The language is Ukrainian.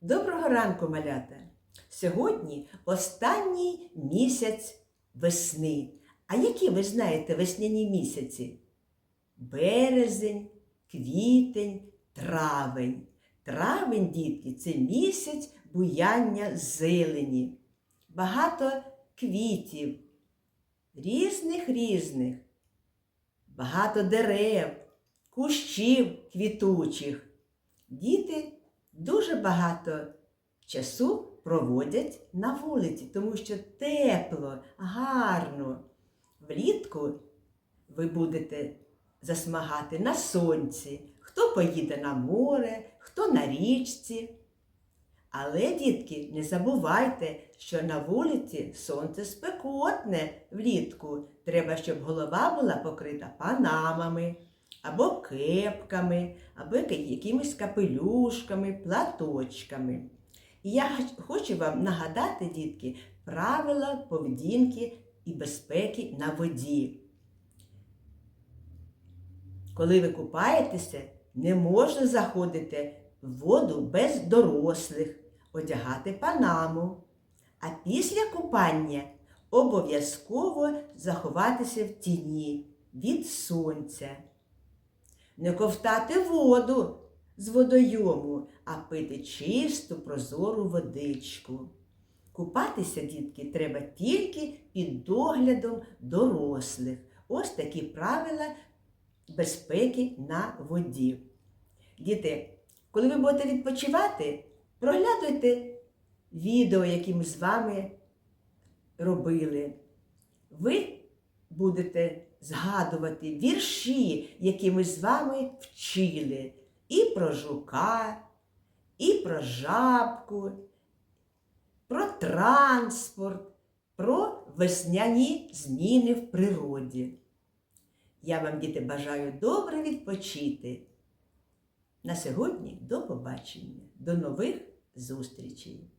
Доброго ранку, малята! Сьогодні останній місяць весни. А які ви знаєте весняні місяці? Березень, квітень, травень. Травень, дітки, це місяць буяння зелені. Багато квітів, різних різних, багато дерев, кущів квітучих. Діти дуже багато часу проводять на вулиці, тому що тепло, гарно. Влітку ви будете засмагати на сонці, хто поїде на море, хто на річці. Але, дітки, не забувайте, що на вулиці сонце спекотне влітку. Треба, щоб голова була покрита панамами, або кепками, або якимись капелюшками, платочками. І я хочу вам нагадати, дітки, правила поведінки і безпеки на воді. Коли ви купаєтеся, не можна заходити в воду без дорослих, одягати панаму. А після купання обов'язково заховатися в тіні від сонця. Не ковтати воду з водойому, а пити чисту прозору водичку. Купатися, дітки, треба тільки під доглядом дорослих. Ось такі правила безпеки на воді. Діти, коли ви будете відпочивати, проглядуйте відео, які ми з вами робили. Ви будете згадувати вірші, які ми з вами вчили. І про жука, і про жабку, про транспорт, про весняні зміни в природі. Я вам, діти, бажаю добре відпочити. На сьогодні до побачення, до нових зустрічей!